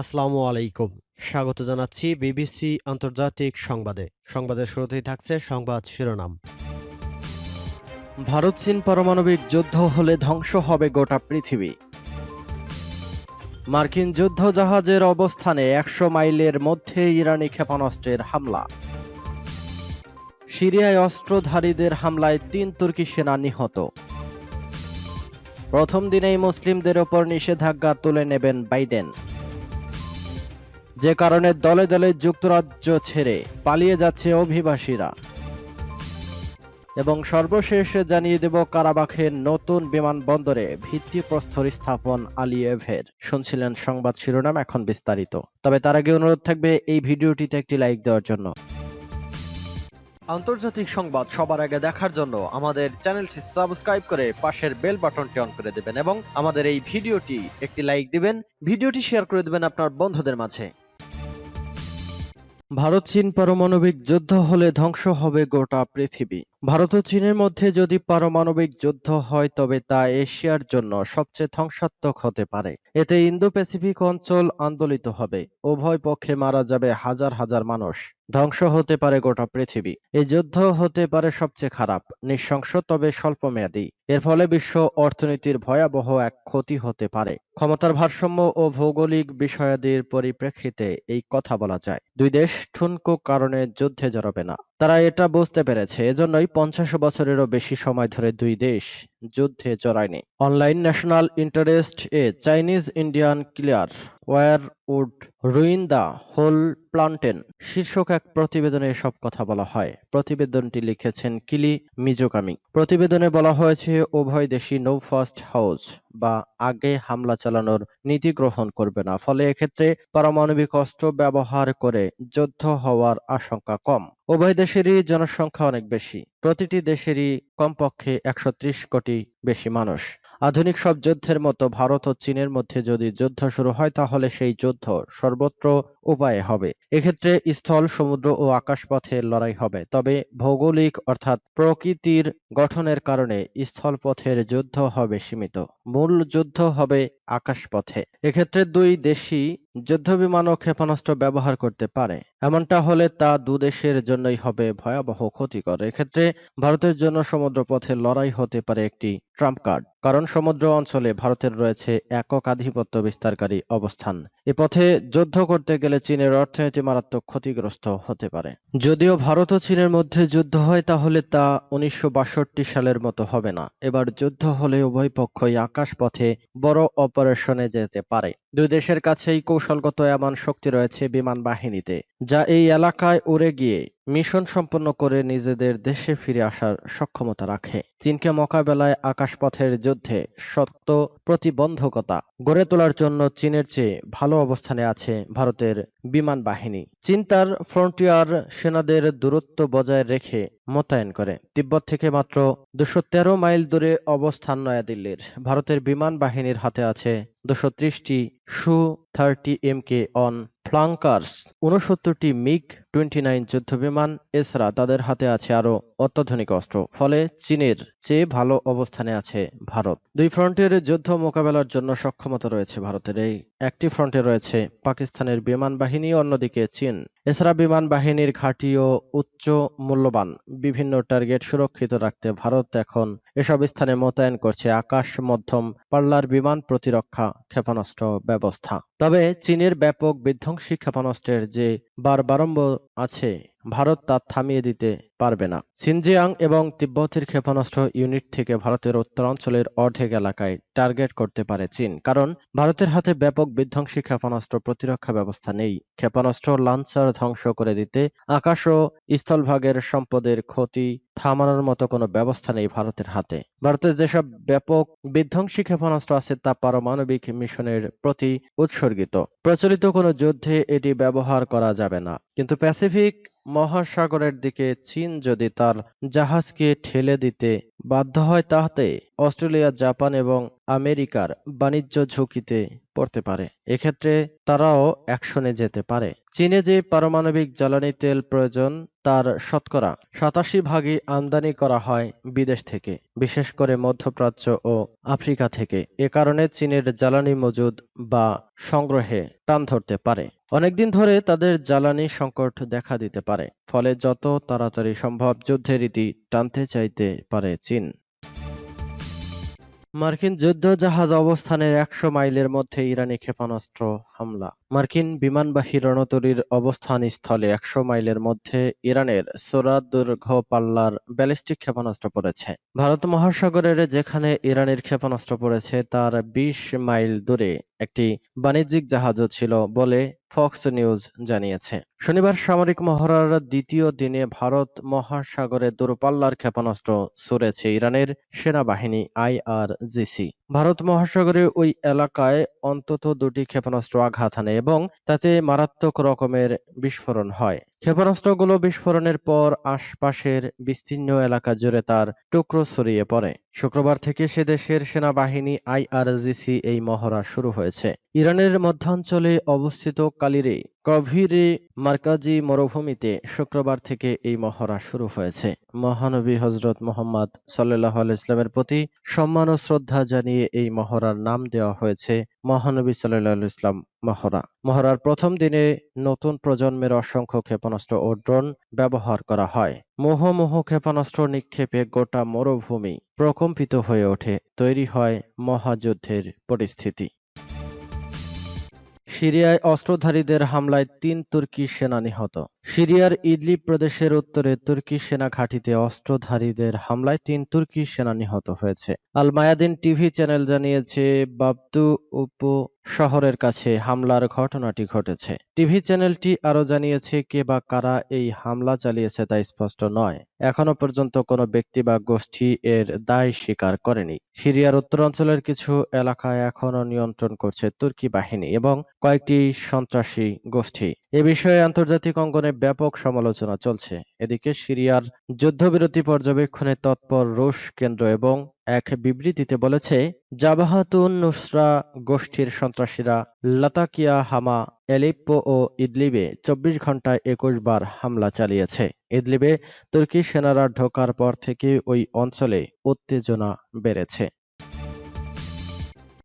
আসসালামু আলাইকুম। স্বাগত জানাচ্ছি বিবিসি আন্তর্জাতিক সংবাদে। সংবাদের শুরুতেই থাকছে সংবাদ শিরোনাম। ভারত, চীন পারমাণবিক যুদ্ধ হলে ধ্বংস হবে গোটা পৃথিবী। মার্কিন যুদ্ধ জাহাজের অবস্থানে একশো মাইলের মধ্যে ইরানি ক্ষেপণাস্ত্রের হামলা। সিরিয়ায় অস্ত্রধারীদের হামলায় তিন তুর্কি সেনা নিহত। প্রথম দিনেই মুসলিমদের ওপর নিষেধাজ্ঞা তুলে নেবেন বাইডেন। যে কারণে দলে দলে যুক্তরাজ্য ছেড়ে পালিয়ে যাচ্ছে অভিবাসীরা। এবং সর্বশেষ জানিয়ে দেব, কারাবাখের নতুন বিমানবন্দরে ভিত্তিপ্রস্তর স্থাপন আলিয়েভের। শুনছিলেন সংবাদ শিরোনাম এখন বিস্তারিত। তবে তার আগে অনুরোধ থাকবে এই ভিডিওটিতে একটি লাইক দেওয়ার জন্য। আন্তর্জাতিক সংবাদ সবার আগে দেখার জন্য আমাদের চ্যানেলটি সাবস্ক্রাইব করে পাশের বেল বাটনটি অন করে দেবেন এবং আমাদের এই ভিডিওটি একটি লাইক দিবেন। ভিডিওটি শেয়ার করে দেবেন আপনার বন্ধুদের মাঝে। ভারত চীন পারমাণবিক যুদ্ধ হলে ধ্বংস হবে গোটা পৃথিবী। ভারত ও চীনের মধ্যে যদি পারমাণবিক যুদ্ধ হয়, তবে তা এশিয়ার জন্য সবচেয়ে ধ্বংসাত্মক হতে পারে। এতে ইন্দো প্যাসিফিক অঞ্চল আন্দোলিত হবে। উভয় পক্ষে মারা যাবে হাজার হাজার মানুষ। ধ্বংস হতে পারে গোটা পৃথিবী। এই যুদ্ধ হতে পারে সবচেয়ে খারাপ, নৃশংস, তবে স্বল্পমেয়াদী। এর ফলে বিশ্ব অর্থনীতির ভয়াবহ এক ক্ষতি হতে পারে। ক্ষমতার ভারসাম্য ও ভৌগোলিক বিষয়াদির পরিপ্রেক্ষিতে এই কথা বলা যায়। দুই দেশ ঠুনকো কারণে যুদ্ধে জড়াবে না। তারা এটা বুঝতে পেরেছে এজন্যই পঞ্চাশ বছরেরও বেশি সময় ধরে দুই দেশ যুদ্ধে জড়ায়নি। Online national interest a Chinese Indian clear war would ruin the whole planet শীর্ষক এক প্রতিবেদনে এসব কথা বলা হয়। প্রতিবেদনটি লিখেছেন কিলি মিজোকামি প্রতিবেদনে বলা হয়েছে, উভয় দেশই নো ফার্স্ট হাউস বা আগে হামলা চালানোর নীতি গ্রহণ করবে না। ফলে এক্ষেত্রে পারমাণবিক অস্ত্র ব্যবহার করে যুদ্ধ হওয়ার আশঙ্কা কম। উভয় দেশেরই জনসংখ্যা অনেক বেশি। প্রতিটি দেশেরই কমপক্ষে একশো ত্রিশ কোটি বেশি মানুষ। আধুনিক সব যুদ্ধের মতো ভারত ও চীনের মধ্যে যদি যুদ্ধ শুরু হয়, তাহলে সেই যুদ্ধ সর্বত্র উপায়ে হবে। এক্ষেত্রে স্থল, সমুদ্র ও আকাশপথে লড়াই হবে। তবে ভৌগোলিক অর্থাৎ প্রকৃতির গঠনের কারণে স্থলপথের যুদ্ধ হবে সীমিত। মূল যুদ্ধ হবে আকাশপথে। এক্ষেত্রে দুই দেশই যুদ্ধবিমান ও ক্ষেপণাস্ত্র ব্যবহার করতে পারে। এমনটা হলে তা দুদেশের জন্যই হবে ভয়াবহ ক্ষতিকর। এক্ষেত্রে ভারতের জন্য সমুদ্রপথে লড়াই হতে পারে একটি ট্রাম্প কার্ড। কারণ সমুদ্র অঞ্চলে ভারতের রয়েছে একক আধিপত্য বিস্তারকারী অবস্থান। এ পথে যুদ্ধ করতে গেলে চীনের অর্থনীতি মারাত্মক ক্ষতিগ্রস্ত হতে পারে। যদিও ভারত ও চীনের মধ্যে যুদ্ধ হয়, তাহলে তা উনিশশো বাষট্টি সালের মতো হবে না। এবার যুদ্ধ হলে উভয় পক্ষই আকাশপথে বড় অপারেশনে যেতে পারে। দুই দেশের কাছেই কৌশলগত এমন শক্তি রয়েছে বিমান বাহিনীতে। যা এই এলাকায় উড়ে গিয়ে মিশন সম্পন্ন করে নিজেদের দেশে ফিরে আসার সক্ষমতা রাখে। চীনকে মোকাবেলায় আকাশপথের যুদ্ধে শক্ত প্রতিবন্ধকতা গড়ে তোলার জন্য চীনের চেয়ে ভালো অবস্থানে আছে ভারতের বিমান বাহিনী। চীন তার ফ্রন্টিয়ার সেনাদের দূরত্ব বজায় রেখে মোতায়েন করে। তিব্বত থেকে মাত্র দুশো তেরো মাইল দূরে অবস্থান নয়াদিল্লির। ভারতের বিমান বাহিনীর হাতে আছে দুশো ত্রিশটি Su thirty M K on flankers. উনসত্তরটি MiG twenty nine যুদ্ধবিমান, এছাড়া তাদের হাতে আছে আরও অত্যাধুনিক অস্ত্র, ফলে চীনের চেয়ে ভালো অবস্থানে আছে ভারত। দুই ফ্রন্টের যুদ্ধ মোকাবেলার জন্য সক্ষমতা রয়েছে ভারতের। এই একটি ফ্রন্টে রয়েছে পাকিস্তানের বিমান বাহিনী, অন্যদিকে চীন। এছাড়া বিমান বাহিনীর ঘাঁটি ও উচ্চ মূল্যবান বিভিন্ন টার্গেট সুরক্ষিত রাখতে ভারত এখন এসব স্থানে মোতায়েন করছে আকাশ মধ্যম পাল্লার বিমান প্রতিরক্ষা ক্ষেপণাস্ত্র ব্যবস্থা। তবে চীনের ব্যাপক বিধ্বংসী ক্ষেপণাস্ত্রের যে বারবারম্ব আছে, ভারত তা থামিয়ে দিতে পারবে না। সিনজিয়াং এবং তিব্বতের ক্ষেপণাস্ত্র ইউনিট থেকে ভারতের উত্তরাঞ্চলের অর্ধেক এলাকায় টার্গেট করতে পারে চীন, কারণ ভারতের হাতে ব্যাপক বিধ্বংসী ক্ষেপণাস্ত্র প্রতিরক্ষা ব্যবস্থা নেই। ক্ষেপণাস্ত্র লাঞ্চার ধ্বংস করে দিতে আকাশ ও স্থলভাগের সম্পদের ক্ষতি থামানোর মতো কোনো ব্যবস্থা নেই ভারতের হাতে। ভারতের যেসব ব্যাপক বিধ্বংসী ক্ষেপণাস্ত্র আছে তা পারমাণবিক মিশনের প্রতি উৎসর্গিত। প্রচলিত কোনো যুদ্ধে এটি ব্যবহার করা যাবে না। কিন্তু প্যাসিফিক মহাসাগরের দিকে চীন যদি তার জাহাজকে ঠেলে দিতে বাধ্য হয়, তাহাতে অস্ট্রেলিয়া, জাপান এবং আমেরিকার বাণিজ্য ঝুঁকিতে পড়তে পারে। এক্ষেত্রে তারাও অ্যাকশনে যেতে পারে। চীনে যে পারমাণবিক জ্বালানি তেল প্রয়োজন, তার শতকরা সাতাশি ভাগই আমদানি করা হয় বিদেশ থেকে, বিশেষ করে মধ্যপ্রাচ্য ও আফ্রিকা থেকে। এ কারণে চীনের জ্বালানি মজুদ বা সংগ্রহে টান ধরতে পারে। অনেকদিন ধরে তাদের জ্বালানি সংকট দেখা দিতে পারে, ফলে যত তাড়াতাড়ি সম্ভব যুদ্ধের রীতি টানতে চাইতে পারে চীন। মার্কিন যুদ্ধ জাহাজ অবস্থানের একশো মাইলের মধ্যে ইরানি ক্ষেপণাস্ত্র হামলা। মার্কিন বিমানবাহী রণতরীর অবস্থান স্থলে একশো মাইলের মধ্যে ইরানের সোরা দীর্ঘ পাল্লার ব্যালিস্টিক ক্ষেপণাস্ত্র পড়েছে। ভারত মহাসাগরের যেখানে ইরানের ক্ষেপণাস্ত্র পড়েছে, তার বিশ মাইল দূরে একটি বাণিজ্যিক জাহাজও ছিল বলে ফক্স নিউজ জানিয়েছে। শনিবার সামরিক মহড়ার দ্বিতীয় দিনে ভারত মহাসাগরে দূরপাল্লার ক্ষেপণাস্ত্র ছুড়েছে ইরানের সেনাবাহিনী, আইআরজিসি। ভারত মহাসাগরে ওই এলাকায় অন্তত দুটি ক্ষেপণাস্ত্র আঘাত হানে এবং তাতে মারাত্মক রকমের বিস্ফোরণ হয়। ক্ষেপণাস্ত্রগুলো বিস্ফোরণের পর আশপাশের বিস্তীর্ণ এলাকা জুড়ে তার টুকরো ছড়িয়ে পড়ে। শুক্রবার থেকে সে দেশের সেনাবাহিনী আইআরজিসি এই মহড়া শুরু হয়েছে। ইরানের মধ্যাঞ্চলে অবস্থিত কালিরে কভিরে মার্কাজি মরুভূমিতে শুক্রবার থেকে এই মহড়া শুরু হয়েছে। মহানবী হজরত মোহাম্মদ সাল্লাহ ইসলামের প্রতি সম্মান ও শ্রদ্ধা জানিয়ে এই মহড়ার নাম দেওয়া হয়েছে মহানবী সাল্লাহ ইসলাম মহড়া। মহড়ার প্রথম দিনে নতুন প্রজন্মের অসংখ্য ক্ষেপণাস্ত্র ও ড্রোন ব্যবহার করা হয়। মোহমোহ ক্ষেপণাস্ত্র নিক্ষেপে গোটা মরুভূমি প্রকম্পিত হয়ে ওঠে। তৈরি হয় মহাযুদ্ধের পরিস্থিতি। সিরিয়ায় অস্ত্রধারীদের হামলায় তিন তুর্কি সেনা নিহত। সিরিয়ার ইদলিব প্রদেশের উত্তরে তুর্কি সেনা ঘাঁটিতে অস্ত্রধারীদের হামলায় তিন তুর্কি সেনা নিহত হয়েছে। আল মায়াদিন টিভি চ্যানেল জানিয়েছে, বাবদু উপ শহরের কাছে হামলার ঘটনাটি ঘটেছে। টিভি চ্যানেলটি আরও জানিয়েছে কে বা কারা এই হামলা চালিয়েছে তা স্পষ্ট নয়। এখনও পর্যন্ত কোনো ব্যক্তি বা গোষ্ঠী এর দায় স্বীকার করেনি। সিরিয়ার উত্তরাঞ্চলের কিছু এলাকায় এখনও নিয়ন্ত্রণ করছে তুর্কি বাহিনী এবং কয়েকটি সন্ত্রাসী গোষ্ঠী। এ বিষয়ে আন্তর্জাতিক অঙ্গনে ব্যাপক সমালোচনা চলছে। এদিকে সিরিয়ার যুদ্ধবিরতি পর্যবেক্ষণে তৎপর রুশ কেন্দ্র এবং এক বিবৃতিতে বলেছে, জাবাহাতুন নুসরা গোষ্ঠীর সন্ত্রাসীরা লাতাকিয়া, হামা, এলিপ্পো ও ইদলিবে চব্বিশ ঘন্টায় একুশ বার হামলা চালিয়েছে। ইদলিবে তুর্কি সেনারা ঢোকার পর থেকে ওই অঞ্চলে উত্তেজনা বেড়েছে।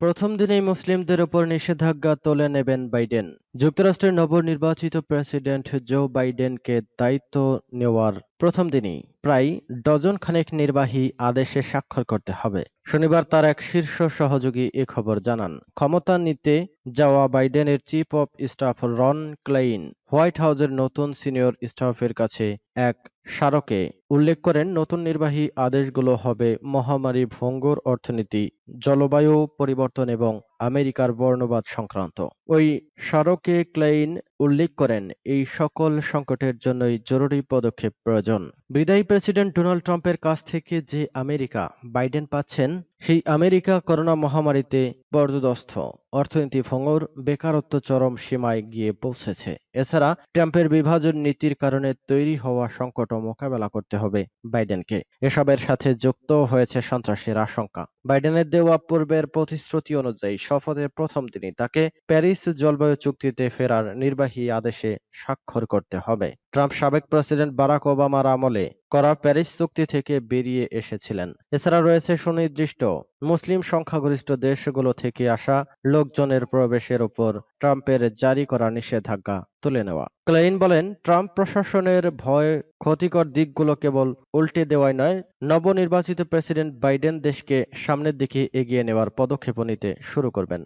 প্রথম দিনেই মুসলিমদের উপর নিষেধাজ্ঞা তুলে নেবেন বাইডেন। যুক্তরাষ্ট্রের নবনির্বাচিত প্রেসিডেন্ট জো বাইডেনকে দায়িত্ব নেওয়ার প্রথম দিনই প্রায় ডজন খানেক নির্বাহী আদেশে স্বাক্ষর করতে হবে। শনিবার তার এক শীর্ষ সহযোগী এ খবর জানান। ক্ষমতা নিতে যাওয়া বাইডেনের chief of staff Ron Klain white হাউজের নতুন সিনিয়র স্টাফের কাছে এক স্মারকে উল্লেখ করেন, নতুন নির্বাহী আদেশগুলো হবে মহামারী ভঙ্গুর অর্থনীতি, জলবায়ু পরিবর্তন এবং আমেরিকার বর্ণবাদ সংক্রান্ত। ওই স্মারকে ক্লেইন উল্লেখ করেন, এই সকল সংকটের জন্যই জরুরি পদক্ষেপ প্রয়োজন। বিদায়ী প্রেসিডেন্ট ডোনাল্ড ট্রাম্পের কাছ থেকে যে আমেরিকা বাইডেন পাচ্ছেন সেই আমেরিকা করোনা মহামারীতে পর্যদস্ত অর্থনীতি ভঙ্গুর, বেকারত্ব চরম সীমায় গিয়ে পৌঁছেছে। এছাড়া ট্রাম্পের বিভাজন নীতির কারণে তৈরি হওয়া সংকটও মোকাবেলা করতে হবে বাইডেনকে। এসবের সাথে যুক্ত হয়েছে সন্ত্রাসের আশঙ্কা। বাইডেনের দেওয়া পূর্বের প্রতিশ্রুতি অনুযায়ী শপথের প্রথম দিনই তাকে প্যারিস জলবায়ু চুক্তিতে ফেরার নির্বাহী আদেশে স্বাক্ষর করতে হবে। ট্রাম্প সাবেক প্রেসিডেন্ট বারাক ওবামার আমলে করা প্যারিস চুক্তি থেকে বেরিয়ে এসেছিলেন। এছাড়া রয়েছে সুনির্দিষ্ট মুসলিম সংখ্যাগরিষ্ঠ দেশগুলো থেকে আসা লোকজনের প্রবেশের উপর ট্রাম্পের জারি করা নিষেধাজ্ঞা তুলে নেওয়া। ক্লেইন বলেন, ট্রাম্প প্রশাসনের ভয়, ক্ষতিকর দিকগুলো কেবল উল্টে দেওয়াই নয়, নবনির্বাচিত প্রেসিডেন্ট বাইডেন দেশকে সামনের দিকে এগিয়ে নেওয়ার পদক্ষেপ নিতে শুরু করবেন।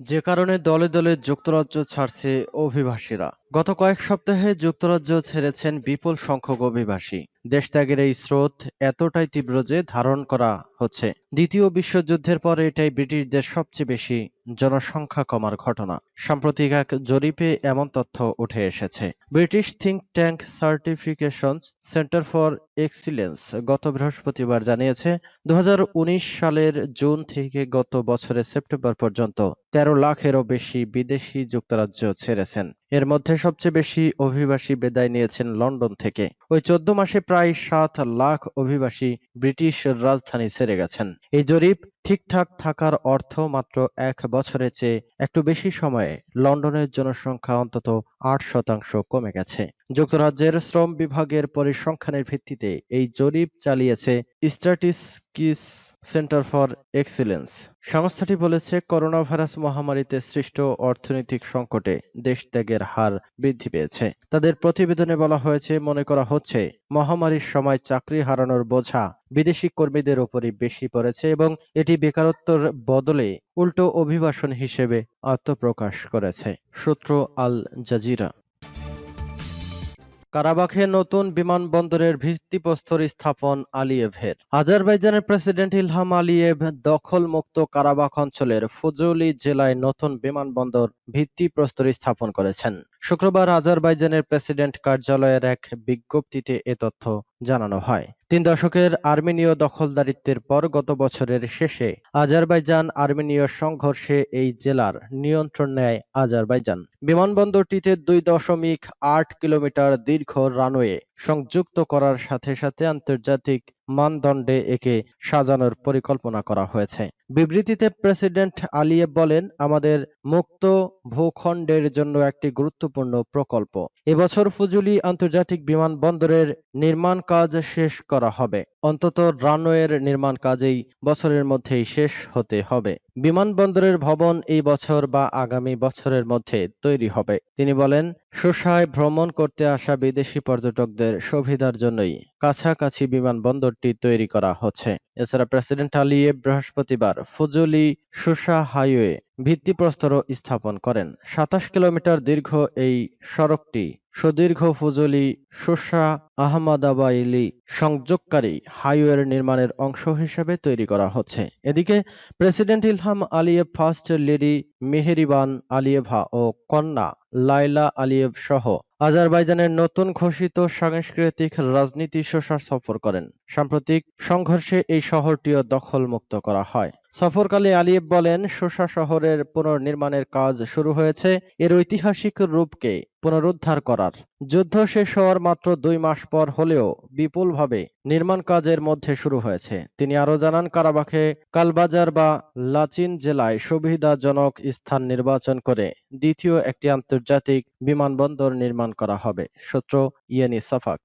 যে কারণে দলে দলে যুক্তরাজ্য ছাড়ছে অভিবাসীরা। গত কয়েক সপ্তাহে যুক্তরাজ্য ছেড়েছেন বিপুল সংখ্যক অভিবাসী। দেশত্যাগের এই স্রোত এতটাই তীব্র যে ধারণ করা হচ্ছে। দ্বিতীয় বিশ্বযুদ্ধের পর এটাই ব্রিটিশদের সবচেয়ে বেশি জনসংখ্যা কমার ঘটনা। সাম্প্রতিক এক জরিপে এমন তথ্য উঠে এসেছে। British think tank certification centre for excellence গত বৃহস্পতিবার জানিয়েছে দু হাজার উনিশ সালের জুন থেকে গত বছরের সেপ্টেম্বর পর্যন্ত তেরো লাখেরও বেশি বিদেশি যুক্তরাজ্য ছেড়েছেন। এর মধ্যে সবচেয়ে বেশি অভিবাসী বিদায় নিয়েছেন লন্ডন থেকে। ওই চোদ্দ মাসে প্রায় সাত লাখ অভিবাসী ব্রিটিশ রাজধানী ছেড়ে গেছেন। এই জরিপ ঠিকঠাক থাকার অর্থ মাত্র এক বছরের চেয়ে একটু বেশি সময়ে লন্ডনের জনসংখ্যা অন্তত আট শতাংশ কমে গেছে। যুক্তরাজ্যের শ্রম বিভাগের পরিসংখ্যানের ভিত্তিতে এই জরিপ চালিয়েছে স্ট্যাটিস্টিক্স সেন্টার ফর এক্সিলেন্স সংস্থাটি বলেছে করোনা ভাইরাস মহামারীতে সৃষ্ট অর্থনৈতিক সংকটে দেশ ত্যাগের হার বৃদ্ধি পেয়েছে। তাদের প্রতিবেদনে বলা হয়েছে, মনে করা হচ্ছে মহামারীর সময় চাকরি হারানোর বোঝা বিদেশি কর্মীদের উপরই বেশি পড়েছে এবং এটি বেকারত্বর বদলে উল্টো অভিবাসন হিসেবে আত্মপ্রকাশ করেছে, সূত্র আল জাজিরা। কারাবাখে নতুন বিমানবন্দরের ভিত্তিপ্রস্তর স্থাপন আলিয়েভের। আজারবাইজানের প্রেসিডেন্ট ইলহাম আলিয়েভ দখলমুক্ত কারাবাখ অঞ্চলের ফুজৌলি জেলায় নতুন বিমানবন্দর ভিত্তিপ্রস্তর স্থাপন করেছেন। শুক্রবার আজারবাইজানের প্রেসিডেন্ট কার্যালয়ের এক বিজ্ঞপ্তিতে এ তথ্য জানানো হয়। তিন দশকের আর্মেনীয় দখলদারিত্বের পর গত বছরের শেষে আজারবাইজান আর্মেনীয় সংঘর্ষে এই জেলার নিয়ন্ত্রণ নেয় আজারবাইজান। বিমানবন্দরটিতে দুই দশমিক আট কিলোমিটার দীর্ঘ রানওয়ে সংযুক্ত করার সাথে সাথে আন্তর্জাতিক মানদণ্ডে একে সাজানোর পরিকল্পনা করা হয়েছে। বিবৃতিতে প্রেসিডেন্ট আলিয়েভ বলেন, আমাদের মুক্ত ভূখণ্ডের জন্য একটি গুরুত্বপূর্ণ প্রকল্প। এবছর ফুজুলি আন্তর্জাতিক বিমানবন্দরের নির্মাণ কাজ শেষ করা হবে। অন্তত রানওয়ের নির্মাণ কাজেই বছরের মধ্যেই শেষ হতে হবে। বিমানবন্দরের ভবন এই বছর বা আগামী বছরের মধ্যে তৈরি হবে। তিনি বলেন শোষায় ভ্রমণ করতে আসা বিদেশি পর্যটকদের সুবিধার জন্যই কাছাকাছি বিমানবন্দরটি তৈরি করা হচ্ছে। এছাড়া প্রেসিডেন্ট আলিয়েভ বৃহস্পতিবার ফজলি শোষা হাইওয়ে ভিত্তিপ্রস্তরও স্থাপন করেন। সাতাশ কিলোমিটার দীর্ঘ এই সড়কটি সুদীর্ঘ ফুজুলি শোষা আহমদাবাইলি সংযোগকারী হাইওয়ের নির্মাণের অংশ হিসেবে তৈরি করা হচ্ছে। এদিকে president Ilham Aliyev first lady Mehriban Aliyeva ও কন্যা লাইলা আলিয়েভ সহ আজারবাইজানের নতুন ঘোষিত সাংস্কৃতিক রাজনীতি শোষা সফর করেন। সাম্প্রতিক সংঘর্ষে এই শহরটিও দখলমুক্ত করা হয়। সফরকালে আলিয়েভ বলেন শোষা শহরের পুনর্নির্মাণের কাজ শুরু হয়েছে এর ঐতিহাসিক রূপকে পুনরুদ্ধার করার। যুদ্ধ শেষ হওয়ার মাত্র দুই মাস পর হলেও বিপুলভাবে নির্মাণ কাজের মধ্যে শুরু হয়েছে। তিনি আরও জানান, কারাবাখে কালবাজার বা লাচিন জেলায় সুবিধাজনক স্থান নির্বাচন করে দ্বিতীয় একটি আন্তর্জাতিক বিমানবন্দর নির্মাণ করা হবে। সূত্র ইয়েনি সাফাক।